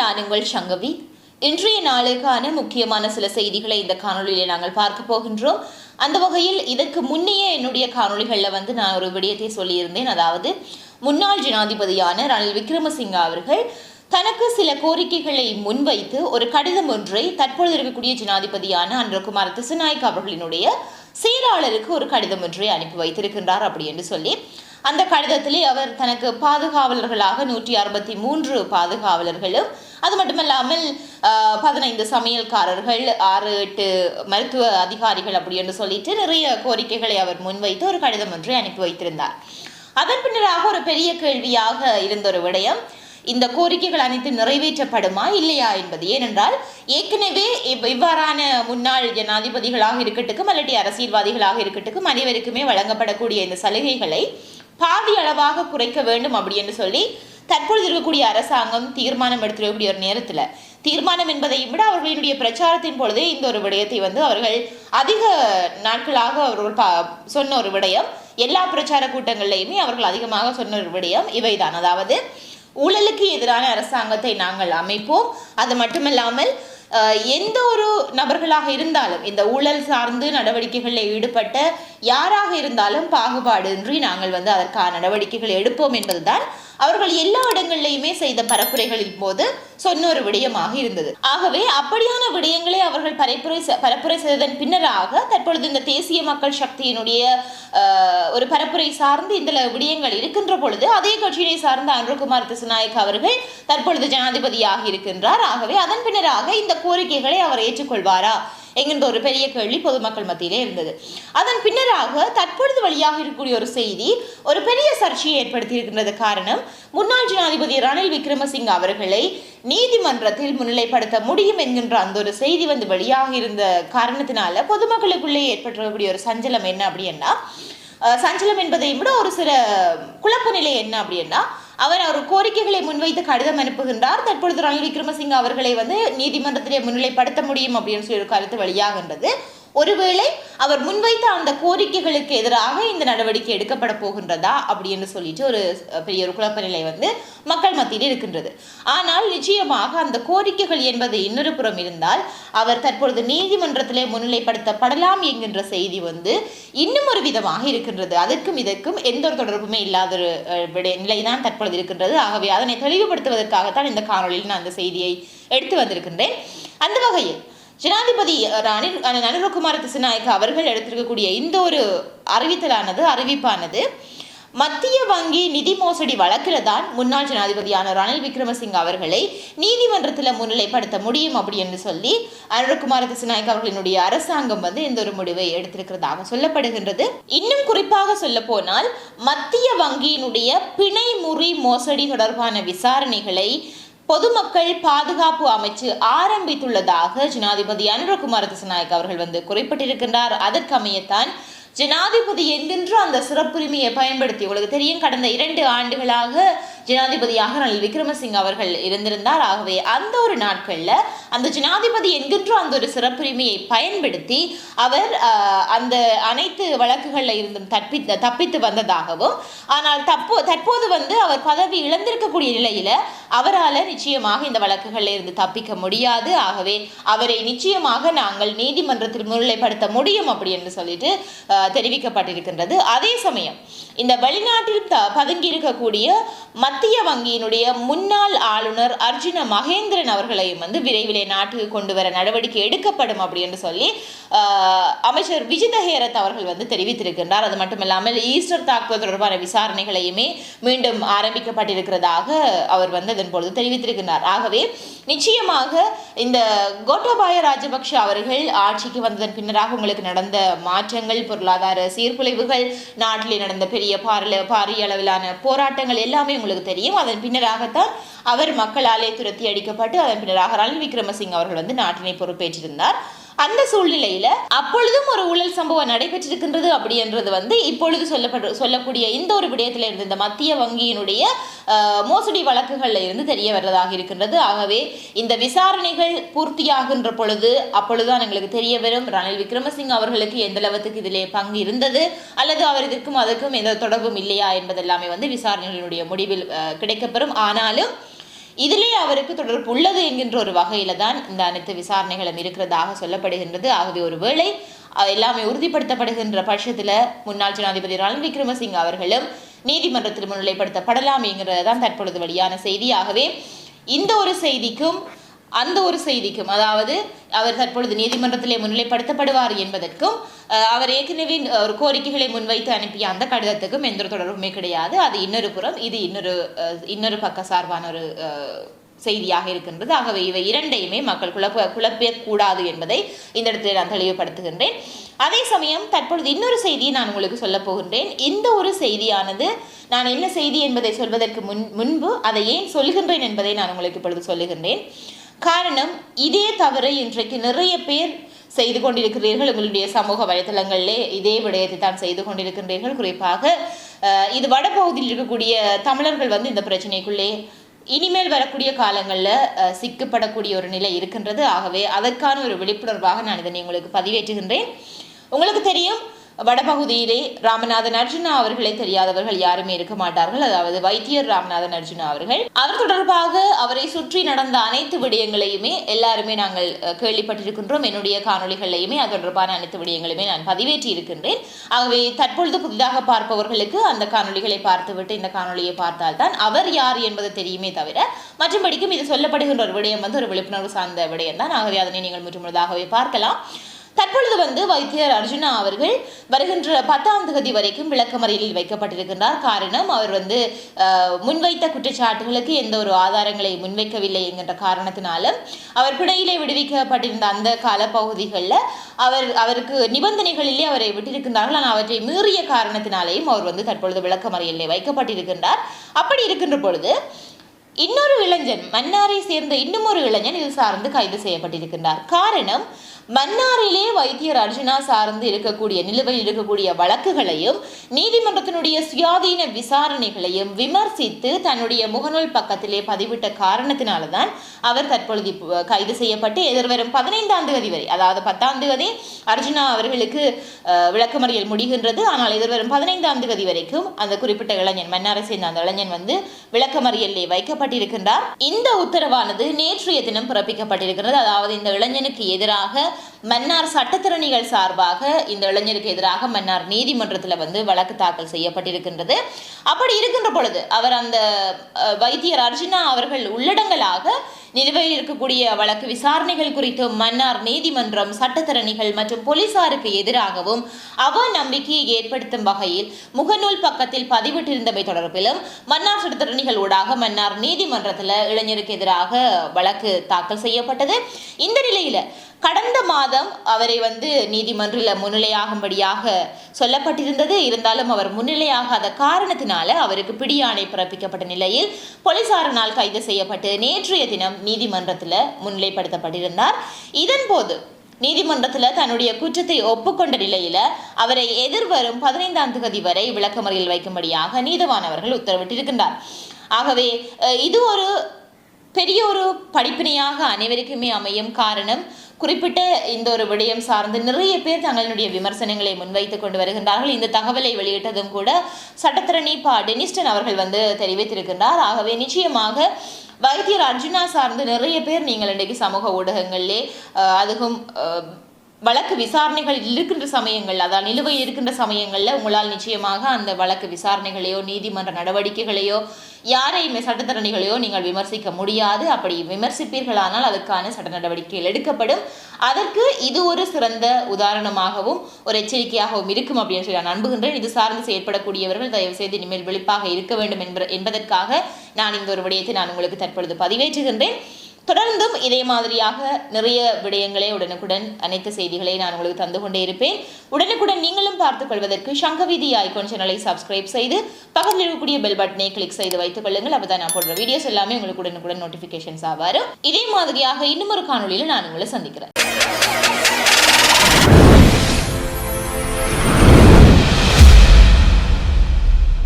நான் உங்கள் சங்கவி. இன்றைய நாளுக்கான முக்கியமான சில செய்திகளை இந்த காணொளியிலே நாங்கள் பார்க்க போகின்றோம். அந்த வகையில் இதற்கு முன்னையே என்னுடைய காணொளிகளில் வந்து நான் ஒரு விடயத்தை சொல்லியிருந்தேன். அதாவது முன்னாள் ஜனாதிபதியான ரணில் விக்ரமசிங்கா அவர்கள் தனக்கு சில கோரிக்கைகளை முன்வைத்து ஒரு கடிதம் ஒன்றை தற்பொழுது இருக்கக்கூடிய ஜனாதிபதியான அன்றகுமார் திசுநாயக் அவர்களினுடைய செயலாளருக்கு ஒரு கடிதம் ஒன்றை அனுப்பி வைத்திருக்கின்றார் அப்படி என்று சொல்லி அந்த கடிதத்திலே அவர் தனக்கு பாதுகாவலர்களாக நூற்றி அறுபத்தி மூன்று பாதுகாவலர்களும் அது மட்டுமல்லாமல் பதினைந்து சமையல்காரர்கள் ஆறு எட்டு மருத்துவ அதிகாரிகள் அப்படி என்று சொல்லிட்டு நிறைய கோரிக்கைகளை அவர் முன்வைத்து ஒரு கடிதம் ஒன்றை அனுப்பி வைத்திருந்தார். அதன் பின்னராக ஒரு பெரிய கேள்வியாக இருந்த ஒரு விடயம் இந்த கோரிக்கைகள் அனைத்தும் நிறைவேற்றப்படுமா இல்லையா என்பது. ஏனென்றால் ஏற்கனவே இவ்- இவ்வாறான முன்னாள் ஜனாதிபதிகளாக இருக்கட்டுக்கும் அல்லது அரசியல்வாதிகளாக இருக்கட்டுக்கும் அனைவருக்குமே வழங்கப்படக்கூடிய இந்த சலுகைகளை பாதி அளவாக குறைக்க வேண்டும் அப்படி என்று சொல்லி தற்பொழுது இருக்கக்கூடிய அரசாங்கம் தீர்மானம் எடுத்திருக்கக்கூடிய ஒரு நேரத்தில் தீர்மானம் என்பதை விட அவர்களுடைய பிரச்சாரத்தின் பொழுதே இந்த ஒரு விடயத்தை வந்து அவர்கள் அதிக நாட்களாக அவர்கள் பா சொன்ன ஒரு விடயம் எல்லா பிரச்சார கூட்டங்கள்லையுமே அவர்கள் அதிகமாக சொன்ன ஒரு விடயம் இவைதான். அதாவது ஊழலுக்கு எதிரான அரசாங்கத்தை நாங்கள் அமைப்போம். அது மட்டுமல்லாமல் எந்த ஒரு நபர்களாக இருந்தாலும் இந்த ஊழல் சார்ந்து நடவடிக்கைகளில் ஈடுபட்ட யாராக இருந்தாலும் பாகுபாடின்றி நாங்கள் வந்து அதற்கான நடவடிக்கைகளை எடுப்போம் என்பதுதான் அவர்கள் எல்லா இடங்கள்லையுமே செய்த பரப்புரைகளின் போது சொன்னொரு விடயமாக இருந்தது. ஆகவே அப்படியான விடயங்களை அவர்கள் பரப்புரை பரப்புரை செய்ததன் பின்னராக தற்பொழுது இந்த தேசிய மக்கள் சக்தியினுடைய ஒரு பரப்புரை சார்ந்து இந்த விடயங்கள் இருக்கின்ற பொழுது அதே கட்சியினை சார்ந்த அன்ருகுமார் திசுநாயக் அவர்கள் தற்பொழுது ஜனாதிபதியாக இருக்கின்றார். ஆகவே அதன் பின்னராக இந்த கோரிக்கைகளை அவர் ஏற்றுக்கொள்வாரா? என்கின்ற ஒரு பெரிய கேள்வி பொதுமக்கள் மத்தியிலே இருந்தது. அதன் பின்னராக தற்பொழுது வழியாக இருக்கக்கூடிய ஒரு செய்தி ஒரு பெரிய சர்ச்சையை ஏற்படுத்தி இருக்கின்றது காரணம் முன்னாள் ஜனாதிபதி ரணில் விக்ரமசிங்க அவர்களை நீதிமன்றத்தில் முன்னிலைப்படுத்த முடியும் என்கின்ற அந்த ஒரு செய்தி வந்து வெளியாக இருந்த காரணத்தினால பொதுமக்களுக்குள்ளே ஏற்பட்டிருக்கக்கூடிய ஒரு சஞ்சலம் என்ன அப்படின்னா சஞ்சலம் என்பதை விட ஒரு சில குழப்ப நிலை என்ன அப்படின்னா அவர் அவர் கோரிக்கைகளை முன்வைத்து கடிதம் அனுப்புகின்றார். தற்பொழுது ரணில் விக்ரமசிங்க அவர்களை வந்து நீதிமன்றத்திலே முன்னிலைப்படுத்த முடியும் அப்படின்னு சொல்லி ஒரு கருத்து வெளியாகின்றது. ஒருவேளை அவர் முன்வைத்த அந்த கோரிக்கைகளுக்கு எதிராக இந்த நடவடிக்கை எடுக்கப்பட போகின்றதா அப்படின்னு சொல்லிட்டு ஒரு பெரிய ஒரு குழப்ப நிலை வந்து மக்கள் மத்தியில் இருக்கின்றது. ஆனால் நிச்சயமாக அந்த கோரிக்கைகள் என்பது இன்னொரு புறம் இருந்தால் அவர் தற்பொழுது நீதிமன்றத்திலே முன்னிலைப்படுத்தப்படலாம் என்கின்ற செய்தி வந்து இன்னும் ஒரு விதமாக இருக்கின்றது. அதற்கும் இதற்கும் எந்த ஒரு தொடர்புமே இல்லாத ஒரு நிலைதான் தற்பொழுது இருக்கின்றது. ஆகவே அதனை தெளிவுபடுத்துவதற்காகத்தான் இந்த காணொலியில் நான் அந்த செய்தியை எடுத்து வந்திருக்கின்றேன். அந்த வகையில் ஜனாதிபதி ரணில் நளினகுமார திசுநாயக்க அவர்கள் எடுத்திருக்கக்கூடிய இந்த ஒரு அறிவித்தலானது அறிவிப்பானது மத்திய வங்கி நிதி மோசடி வழக்கில் தான் முன்னாள் ஜனாதிபதியான ரணில் விக்ரமசிங்க அவர்களை நீதிமன்றத்தில் முன்னிலைப்படுத்த முடியும் அப்படின்னு சொல்லி அனுரகுமார திசுநாயக் அவர்களினுடைய அரசாங்கம் வந்து இந்த ஒரு முடிவை எடுத்திருக்கிறதாக சொல்லப்படுகின்றது. இன்னும் குறிப்பாக சொல்ல போனால் மத்திய வங்கியினுடைய பிணை முறி மோசடி தொடர்பான விசாரணைகளை பொதுமக்கள் பாதுகாப்பு அமைச்சு ஆரம்பித்துள்ளதாக ஜனாதிபதி அனுரகுமார திசநாயக் அவர்கள் வந்து குறிப்பிட்டிருக்கின்றார். அதற்கமையத்தான் ஜனாதிபதி என்கின்ற அந்த சிறப்புரிமையை பயன்படுத்தி உங்களுக்கு தெரியும். கடந்த இரண்டு ஆண்டுகளாக ஜனாதிபதியாக ரணில் விக்ரமசிங்க அவர்கள் இருந்திருந்தார். ஆகவே அந்த ஒரு நாட்களில் அந்த ஜனாதிபதி என்கின்ற அந்த ஒரு சிறப்புரிமையை பயன்படுத்தி அவர் அந்த அனைத்து வழக்குகளில் இருந்தும் தப்பி தப்பித்து வந்ததாகவும் ஆனால் தப்போ தற்போது வந்து அவர் பதவி இழந்திருக்கக்கூடிய நிலையில் அவரால் நிச்சயமாக இந்த வழக்குகளில் இருந்து தப்பிக்க முடியாது. ஆகவே அவரை நிச்சயமாக நாங்கள் நீதிமன்றத்தில் முன்னிலைப்படுத்த முடியும் அப்படி என்று சொல்லிட்டு தெரிவிக்கப்பட்டிருக்கின்றது. அதே சமயம் இந்த வெளிநாட்டில் த பதுங்கியிருக்கக்கூடிய மத்திய வங்கியினுடைய முன்னாள் ஆளுநர் அர்ஜுன மகேந்திரன் அவர்களையும் வந்து விரைவிலே நாட்டுக்கு கொண்டு வர நடவடிக்கை எடுக்கப்படும் அப்படின்னு சொல்லி அமைச்சர் விஜித ஹேரத் அவர்கள் வந்து தெரிவித்திருக்கின்றார். அது மட்டுமில்லாமல் ஈஸ்டர் தாக்குதல் தொடர்பான விசாரணைகளையுமே மீண்டும் ஆரம்பிக்கப்பட்டிருக்கிறதாக அவர் வந்து அதன் பொழுது தெரிவித்திருக்கிறார் ஆகவே நிச்சயமாக இந்த கோட்டாபாய ராஜபக்ஷ அவர்கள் ஆட்சிக்கு வந்ததன் பின்னராக உங்களுக்கு நடந்த மாற்றங்கள் பொருளாதார சீர்குலைவுகள் நாட்டில் நடந்த பெரிய பாரல பாரிய அளவிலான போராட்டங்கள் எல்லாமே உங்களுக்கு தெரியும். அதன் பின்னராகத்தான் அவர் மக்களாலே துரத்தி அடிக்கப்பட்டு அதன் பின்னராக ரணில் விக்ரமசிங் அவர்கள் வந்து நாட்டினை பொறுப்பேற்றிருந்தார். அந்த சூழ்நிலையில அப்பொழுதும் ஒரு ஊழல் சம்பவம் நடைபெற்றிருக்கின்றது அப்படின்றது வந்து இப்பொழுது சொல்லப்படு சொல்லக்கூடிய இந்த ஒரு விடயத்தில் இருந்து இந்த மத்திய வங்கியினுடைய மோசடி வழக்குகளில் இருந்து தெரிய வர்றதாக இருக்கின்றது. ஆகவே இந்த விசாரணைகள் பூர்த்தியாகின்ற பொழுது அப்பொழுதுதான் எங்களுக்கு தெரிய வரும். ரணில் விக்ரமசிங் அவர்களுக்கு எந்த அளவுக்கு இதிலே பங்கு இருந்தது அல்லது அவர் இதற்கும் அதற்கும் எந்த தொடர்பும் இல்லையா என்பதெல்லாமே வந்து விசாரணைகளினுடைய முடிவில் கிடைக்கப்பெறும். ஆனாலும் இதிலே அவருக்கு தொடர்பு உள்ளது என்கின்ற ஒரு வகையில தான் இந்த அனைத்து விசாரணைகளும் இருக்கிறதாக சொல்லப்படுகின்றது. ஆகவே ஒருவேளை எல்லாமே உறுதிப்படுத்தப்படுகின்ற பட்சத்துல முன்னாள் ஜனாதிபதி ரணில் விக்ரமசிங்க அவர்களும் நீதிமன்றத்தில் முன்னிலைப்படுத்தப்படலாம் என்கிறதான் தற்பொழுது வெளியான செய்தியாகவே இந்த ஒரு செய்திக்கும் அந்த ஒரு செய்திக்கும் அதாவது அவர் தற்பொழுது நீதிமன்றத்திலே முன்னிலைப்படுத்தப்படுவார் என்பதற்கும் அவர் ஏற்கனவே ஒரு கோரிக்கைகளை முன்வைத்து அனுப்பிய அந்த கடிதத்துக்கும் எந்த ஒரு தொடர்புமே கிடையாது. அது இன்னொரு புறம் இது இன்னொரு இன்னொரு பக்க சார்பான ஒரு செய்தியாக இருக்கின்றது. ஆகவே இவை இரண்டையுமே மக்கள் குழப்ப குழப்பக்கூடாது என்பதை இந்த இடத்தில் நான் தெளிவுபடுத்துகின்றேன். அதே சமயம் தற்பொழுது இன்னொரு செய்தியை நான் உங்களுக்கு சொல்லப் போகின்றேன். இந்த ஒரு செய்தியானது நான் என்ன செய்தி என்பதை சொல்வதற்கு முன் முன்பு அதை ஏன் சொல்கின்றேன் என்பதை நான் உங்களுக்கு இப்பொழுது சொல்லுகின்றேன். காரணம் இதே தவறை இன்றைக்கு நிறைய பேர் செய்து கொண்டிருக்கிறீர்கள் உங்களுடைய சமூக வலைதளங்களிலே. இதே விடயத்தை தான் செய்து கொண்டிருக்கின்றீர்கள். குறிப்பாக இது வடபகுதியில் இருக்கக்கூடிய தமிழர்கள் வந்து இந்த பிரச்சனைக்குள்ளே இனிமேல் வரக்கூடிய காலங்களில் சிக்கப்படக்கூடிய ஒரு நிலை இருக்கின்றது. ஆகவே அதற்கான ஒரு விழிப்புணர்வாக நான் இதனை உங்களுக்கு பதிவேற்றுகின்றேன். உங்களுக்கு தெரியும் வடபகுதியிலே ராமநாதன் அர்ஜுனா அவர்களை தெரியாதவர்கள் யாருமே இருக்க மாட்டார்கள். அதாவது வைத்தியர் ராமநாதன் அர்ஜுனா அவர்கள். அவர் தொடர்பாக அவரை சுற்றி நடந்த அனைத்து விடயங்களையுமே எல்லாருமே நாங்கள் கேள்விப்பட்டிருக்கின்றோம். என்னுடைய காணொளிகளையுமே அது தொடர்பான அனைத்து விடயங்களையுமே நான் பதிவேற்றி இருக்கின்றேன் ஆகவே தற்பொழுது புதிதாக பார்ப்பவர்களுக்கு அந்த காணொளிகளை பார்த்துவிட்டு இந்த காணொளியை பார்த்தால்தான் அவர் யார் என்பது தெரியுமே தவிர மற்றும்படிக்கும் இது சொல்லப்படுகின்ற ஒரு விடயம் வந்து ஒரு விழிப்புணர்வு சார்ந்த விடயம் தான் ஆகவே அதனை நீங்கள் முற்றுமுழுதாகவே பார்க்கலாம். தற்பொழுது வந்து வைத்தியர் அர்ஜுனா அவர்கள் வருகின்ற பத்தாம் தேதி வரைக்கும் விளக்கமறியலில் வைக்கப்பட்டிருக்கின்றார். காரணம் அவர் வந்து முன்வைத்த குற்றச்சாட்டுகளுக்கு எந்த ஒரு ஆதாரங்களை முன்வைக்கவில்லை என்கின்ற காரணத்தினாலும் அவர் பிணையிலே விடுவிக்கப்பட்டிருந்த அந்த காலப்பகுதிகளில் அவர் அவருக்கு நிபந்தனைகளிலே அவரை விட்டிருக்கின்றார்கள். ஆனால் அவற்றை மீறிய காரணத்தினாலேயும் அவர் வந்து தற்பொழுது விளக்கமறியலில் வைக்கப்பட்டிருக்கின்றார். அப்படி இருக்கின்ற பொழுது இன்னொரு இளைஞன் மன்னாரை சேர்ந்த இன்னும் ஒரு இளைஞன் இது சார்ந்து கைது செய்யப்பட்டிருக்கின்றார். காரணம் மன்னாரிலே வைத்தியர் அர்ஜுனா சார்ந்து இருக்கக்கூடிய நிலுவையில் இருக்கக்கூடிய வழக்குகளையும் நீதிமன்றத்தினுடைய சுயாதீன விசாரணைகளையும் விமர்சித்து தன்னுடைய முகநூல் பக்கத்திலே பதிவிட்ட காரணத்தினால்தான் அவர் தற்பொழுது இப்போ கைது செய்யப்பட்டு எதிர்வரும் பதினைந்தாம் தேதி வரை அதாவது பத்தாம் தேதி அர்ஜுனா அவர்களுக்கு விளக்கமறியல் முடிகின்றது. ஆனால் எதிர்வரும் பதினைந்தாம் தேதி வரைக்கும் அந்த குறிப்பிட்ட இளைஞன் மன்னாரை சேர்ந்த அந்த இளைஞன் வந்து விளக்கமறியலிலே வைக்கப்பட்டிருக்கின்றார் இந்த உத்தரவானது நேற்றைய தினம் பிறப்பிக்கப்பட்டிருக்கிறது. அதாவது இந்த இளைஞனுக்கு எதிராக மன்னார் சட்டத்திறனிகள் சார்பாக இந்த இளைஞருக்கு எதிராக மன்னார் நீதிமன்றத்தில் வந்து வழக்கு தாக்கல் செய்யப்பட்டிருக்கின்றது. அப்படி இருக்கின்ற பொழுது அவர் அந்த வைத்தியர் அர்ஜுனா அவர்கள் உள்ளடங்கலாக நிலுவையில் இருக்கக்கூடிய வழக்கு விசாரணைகள் குறித்து மன்னார் நீதிமன்றம் சட்டத்திறனிகள் மற்றும் போலீசாருக்கு எதிராகவும் அவ நம்பிக்கையை ஏற்படுத்தும் வகையில் முகநூல் பக்கத்தில் பதிவிட்டிருந்தமை தொடர்பிலும் மன்னார் சட்டத்திறனிகள் ஊடாக மன்னார் நீதிமன்றத்தில் இளைஞருக்கு எதிராக வழக்கு தாக்கல் செய்யப்பட்டது. இந்த நிலையில கடந்த மாதம் அவரை வந்து நீதிமன்றில் முன்னிலையாகும்படியாக சொல்லப்பட்டிருந்தது. இருந்தாலும் அவர் முன்னிலையாகாத காரணத்தினால அவருக்கு பிடியாணை பிறப்பிக்கப்பட்ட நிலையில் போலீசாரினால் கைது செய்யப்பட்டு நேற்றைய தினம் நீதிமன்றத்தில் முன்னிலைப்படுத்தப்பட்டிருந்தார். இதன்போது நீதிமன்றத்தில் தன்னுடைய குற்றத்தை ஒப்புக்கொண்ட நிலையில் அவரை எதிர்வரும் பதினைந்தாம் தேதி வரை விளக்கமறியல் வைக்கும்படியாக நீதவானவர்கள் உத்தரவிட்டிருக்கின்றார். ஆகவே இது ஒரு பெரிய ஒரு படிப்பினையாக அனைவருக்குமே அமையும் காரணம். குறிப்பிட்ட இந்த ஒரு விடயம் சார்ந்து நிறைய பேர் தங்களுடைய விமர்சனங்களை முன்வைத்துக் கொண்டு வருகின்றார்கள். இந்த தகவலை வெளியிட்டதும் கூட சட்டத்திரணி பா. டெனிஸ்டன் அவர்கள் வந்து தெரிவித்திருக்கின்றார். ஆகவே நிச்சயமாக வைத்தியர் அர்ஜுனா சார்ந்து நிறைய பேர் நீங்கள் இன்றைக்கு சமூக ஊடகங்களிலே அதுவும் வழக்கு விசாரணைகள் இருக்கின்ற சமயங்கள் அதாவது நிலுவையில் இருக்கின்ற சமயங்களில் உங்களால் நிச்சயமாக அந்த வழக்கு விசாரணைகளையோ நீதிமன்ற நடவடிக்கைகளையோ யாரையுமே சட்டத்தரணிகளையோ நீங்கள் விமர்சிக்க முடியாது. அப்படி விமர்சிப்பீர்களானால் அதுக்கான சட்ட நடவடிக்கைகள் எடுக்கப்படும். அதற்கு இது ஒரு சிறந்த உதாரணமாகவும் ஒரு எச்சரிக்கையாகவும் இருக்கும் அப்படின்னு சொல்லி நான் நம்புகின்றேன். இது சார்ந்து செயற்படக்கூடியவர்கள் தயவு செய்து இனிமேல் விழிப்பாக இருக்க வேண்டும் என்ப என்பதற்காக நான் இந்த ஒரு விடயத்தை நான் உங்களுக்கு தற்பொழுது பதிவேற்றுகின்றேன். தொடர்ந்தும் இதே மாதிரியாக நிறைய விடயங்களை உடனுக்குடன் அனைத்து செய்திகளை நான் உங்களுக்கு தந்து கொண்டே இருப்பேன். உடனுக்குடன் நீங்களும் பார்த்துக் கொள்வதற்கு சங்கவீதி ஐகான் சேனலை சப்ஸ்கிரைப் செய்து பக்கத்தில் இருக்கக்கூடிய பெல் பட்டனை கிளிக் செய்து வைத்துக் கொள்ளுங்கள். அப்பதான் நான் போடுற வீடியோஸ் எல்லாமே உங்களுக்கு உடனுக்குடன் நோட்டிபிகேஷன்ஸ் ஆவாரு இதே மாதிரியாக இன்னும் ஒரு காணொலியில் நான் உங்களை சந்திக்கிறேன்.